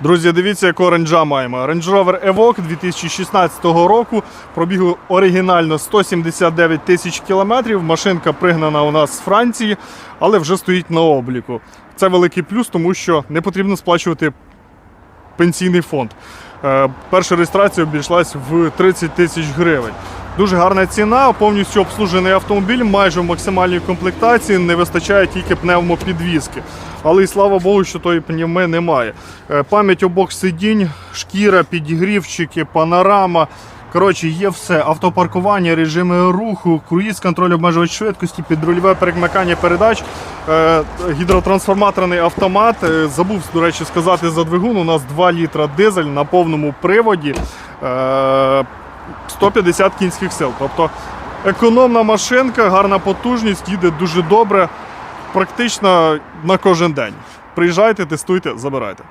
Друзі, дивіться, якого ренджа маємо. Range Rover Evoque 2016 року. Пробігу оригінально 179 тисяч кілометрів. Машинка пригнана у нас з Франції, але вже стоїть на обліку. Це великий плюс, тому що не потрібно сплачувати пенсійний фонд. Е, Перша реєстрація обійшлась в 30 тисяч гривень. Дуже гарна ціна, повністю обслужений автомобіль, майже в максимальній комплектації, не вистачає тільки пневмопідвізки. Але і слава Богу, що тої пневми немає. Е, Пам'ять обох сидінь, шкіра, підігрівчики, панорама. Коротше, є все. Автопаркування, режими руху, круїз, контроль обмежувач швидкості, підрульове перемикання передач, е, гідротрансформаторний автомат. Е, Забув, до речі, сказати за двигун. У нас 2 літра дизель на повному приводі. Е, 150 кінських сил. Тобто економна машинка, гарна потужність, їде дуже добре, практично на кожен день. Приїжджайте, тестуйте, забирайте.